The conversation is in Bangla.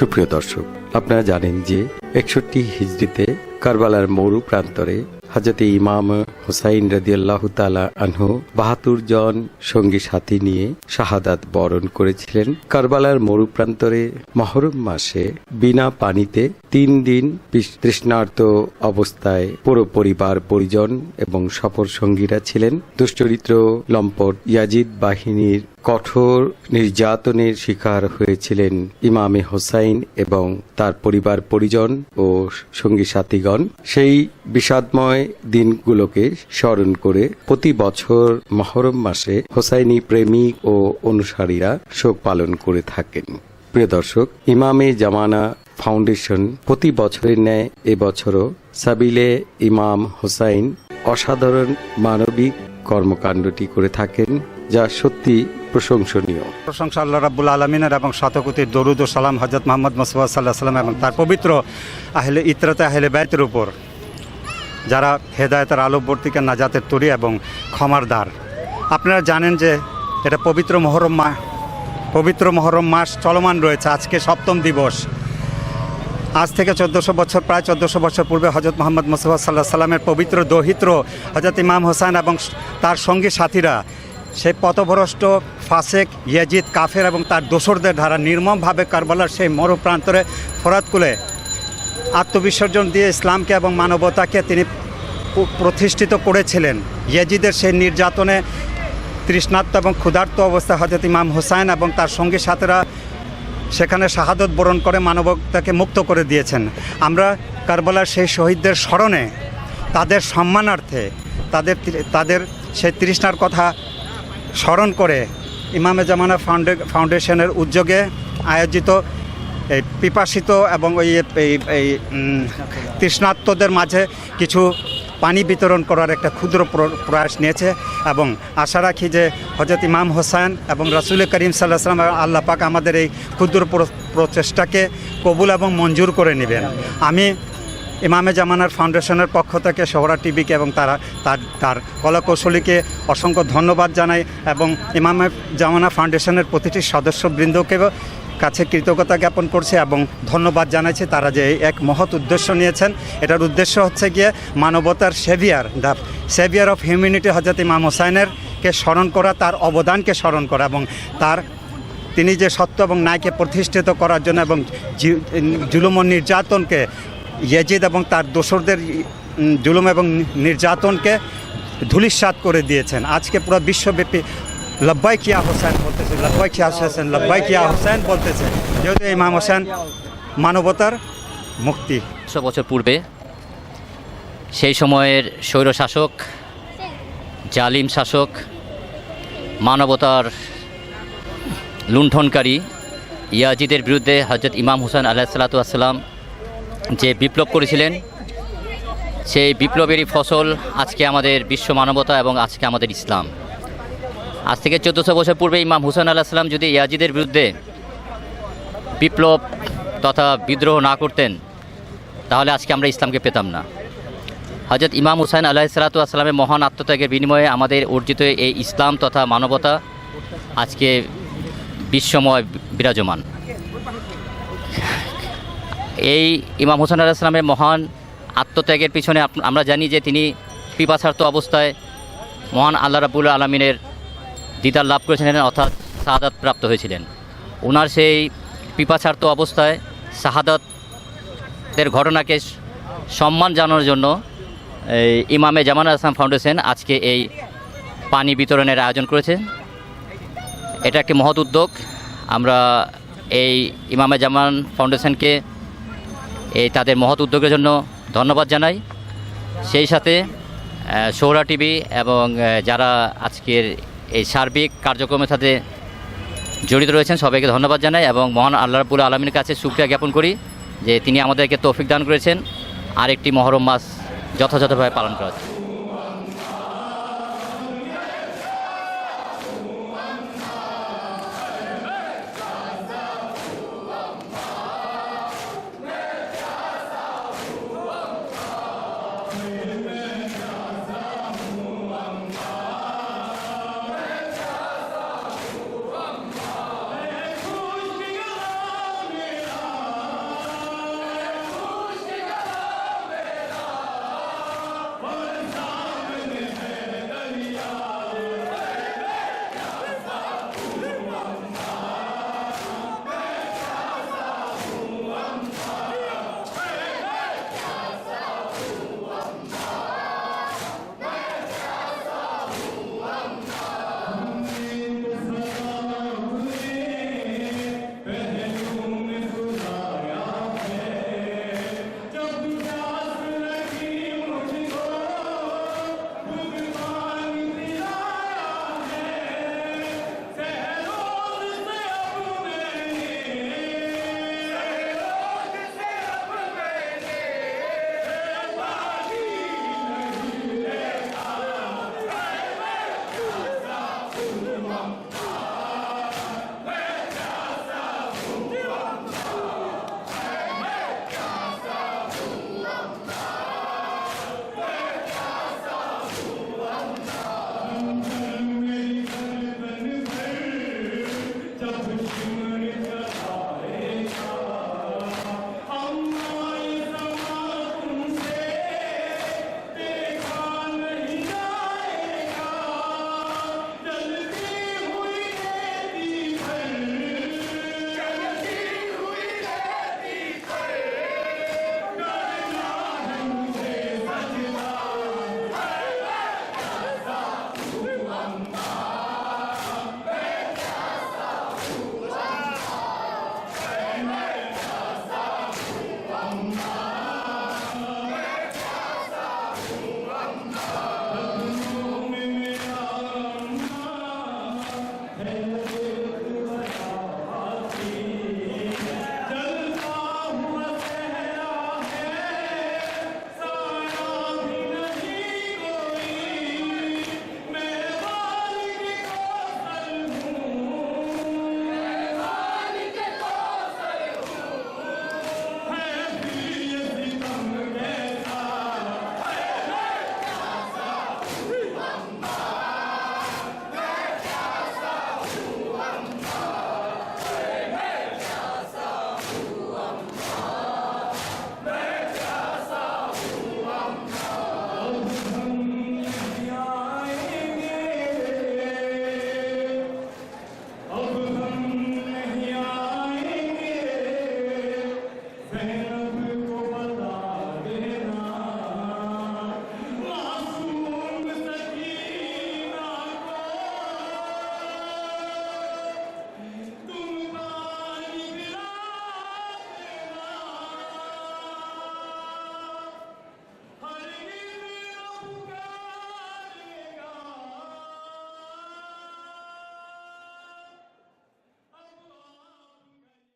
সুপ্রিয় দর্শক, আপনারা জানেন যে একষট্টি হিজড়িতে কারবালার মরু প্রান্তরে হাজরতে ইমাম হুসাইন রাদিয়াল্লাহু তাআলা আনহু বাহাত্তর জন সঙ্গী সাথী নিয়ে শাহাদাত বরণ করেছিলেন। কারবালার মরু প্রান্তরে মহরম মাসে বিনা পানিতে তিন দিন তৃষ্ণার্ত অবস্থায় পুরো পরিবার, পরিজন এবং সফর সঙ্গীরা ছিলেন। দুশ্চরিত্র লম্পট ইয়াজিদ বাহিনীর কঠোর নির্যাতনের শিকার হয়েছিলেন ইমামে হোসাইন এবং তার পরিবার পরিজন ও সঙ্গী সাথীগণ। সেই বিষাদময় দিনগুলোকে স্মরণ করে প্রতি বছর মহরম মাসে হোসাইনি প্রেমিক ও অনুসারীরা শোক পালন করে থাকেন। প্রিয় দর্শক, ইমামে জামানা ফাউন্ডেশন প্রতি বছরের ন্যায় এবছরও সাবিলে ইমাম হোসাইন অসাধারণ মানবিক কর্মকাণ্ডটি করে থাকেন, যা সত্যি প্রশংসনীয়। প্রশংসা আল্লাহ রাব্বুল আলমিনের এবং শতকোটির দরুদ ও সালাম হজরত মোহাম্মদ মুস্তফা সাল্লাহ সাল্লাম এবং তার পবিত্র আহলে ইতরাতে আহলে ব্যয়তের উপর, যারা হেদায়তের আলোবর্তীকে নাজাতের তরি এবং ক্ষমার দ্বার আপনারা জানেন যে এটা পবিত্র মহরম মা, পবিত্র মহরম মাস চলমান রয়েছে, আজকে সপ্তম দিবস। আজ থেকে চোদ্দোশো বছর, প্রায় চোদ্দোশো বছর পূর্বে হজরত মোহাম্মদ মুস্তফা সাল্লাহ সাল্লামের পবিত্র দহিত্র হজরত ইমাম হোসেন এবং তার সঙ্গী সাথীরা সেই পথভ্রষ্ট ফাসেক ইয়াজিদ কাফের এবং তার দোসরদের ধারা নির্মমভাবে কারবালার সেই মরু প্রান্তরে ফরাতকুলে আত্মবিসর্জন দিয়ে ইসলামকে এবং মানবতাকে তিনি প্রতিষ্ঠিত করেছিলেন। ইয়াজিদের সেই নির্যাতনে তৃষ্ণার্ত এবং ক্ষুধার্ত অবস্থায় হজরত ইমাম হোসাইন এবং তার সঙ্গী সাথীরা সেখানে শাহাদত বরণ করে মানবতাকে মুক্ত করে দিয়েছেন। আমরা কারবালার সেই শহীদদের স্মরণে তাদের সম্মানার্থে তাদের তাদের সেই তৃষ্ণার কথা স্মরণ করে ইমামে জামানা ফাউন্ডে ফাউন্ডেশনের উদ্যোগে আয়োজিত এই পিপাসিত এবং ওই এই তৃষ্ণার্তদের মাঝে কিছু পানি বিতরণ করার একটা ক্ষুদ্র প্র- প্রয়াস নিয়েছে এবং আশা রাখি যে হজরত ইমাম হোসেন এবং রাসুল করিম সাল্লাহ সাল্লাম আমাদের এই ক্ষুদ্র প্রচেষ্টাকে কবুল এবং মঞ্জুর করে নেবেন। আমি ইমামে জামানার ফাউন্ডেশনের পক্ষ থেকে শহরা টিভিকে এবং তারা, তার তার কলাকৌশলীকে অসংখ্য ধন্যবাদ জানাই এবং ইমামে জামানা ফাউন্ডেশনের প্রতিটি সদস্যবৃন্দকে কাছে কৃতজ্ঞতা জ্ঞাপন করছে এবং ধন্যবাদ জানাইছে। তারা যে এক মহৎ উদ্দেশ্য নিয়েছেন, এটার উদ্দেশ্য হচ্ছে গিয়ে মানবতার saviour, the saviour of humanity হজরত ইমাম হোসাইনের কে স্মরণ করা, তার অবদানকে স্মরণ করা এবং তার, তিনি যে সত্য এবং ন্যায়কে প্রতিষ্ঠিত করার জন্য এবং জুলুম নির্যাতনকে ইয়েজিদ এবং তার দোসরদের জুলুম এবং নির্যাতনকে ধুলিস্বাত করে দিয়েছেন। আজকে পুরো বিশ্বব্যাপী লব্বাই কিয়া হোসেন বলতেছে, লব্বাই কিয়া হোসেন, লব্বাই কিয়া হোসেন বলতেছে। যেহেতু ইমাম হোসেন মানবতার মুক্তি। একশো বছর পূর্বে সেই সময়ের স্বৈরশাসক, জালিম শাসক, মানবতার লুণ্ঠনকারী ইয়াজিদের বিরুদ্ধে হজরত ইমাম হুসেন আলাহ সাল্লাতাম যে বিপ্লব করেছিলেন, সেই বিপ্লবেরই ফসল আজকে আমাদের বিশ্ব মানবতা এবং আজকে আমাদের ইসলাম। আজ থেকে চোদ্দোশো বছর পূর্বে ইমাম হুসেন আল্লাহ সাল্লাম যদি ইয়াজিদের বিরুদ্ধে বিপ্লব তথা বিদ্রোহ না করতেন, তাহলে আজকে আমরা ইসলামকে পেতাম না। হজরত ইমাম হুসাইন আলাহ সালাতু আসসালামের মহান আত্মত্যাগের বিনিময়ে আমাদের অর্জিত এই ইসলাম তথা মানবতা আজকে বিশ্বময় বিরাজমান। এই ইমাম হুসাইন আলাহ সালামের মহান আত্মত্যাগের পিছনে আমরা জানি যে তিনি পিপাসার্থ অবস্থায় মহান আল্লাহ রাবুল আলমিনের দিদার লাভ করেছিলেন, অর্থাৎ শাহাদাত প্রাপ্ত হয়েছিলেন। ওনার সেই পিপাসার্থ অবস্থায় শাহাদাতের ঘটনাকে সম্মান জানানোর জন্য ইমামে জামান আসলাম ফাউন্ডেশন আজকে এই পানি বিতরণের আয়োজন করেছে। এটা একটি মহৎ উদ্যোগ। আমরা এই ইমামে জামান ফাউন্ডেশনকে এই তাদের মহৎ উদ্যোগের জন্য ধন্যবাদ জানাই সেই সাথে সৌরা টিভি এবং যারা আজকের এই সার্বিক কার্যক্রমের সাথে জড়িত রয়েছেন, সবাইকে ধন্যবাদ জানাই এবং মহান আল্লাহ রাবুল আলমীর কাছে সুক্রিয়া জ্ঞাপন করি যে তিনি আমাদেরকে তৌফিক দান করেছেন আরেকটি মহরম মাস যথাযথভাবে পালন করা। Amen.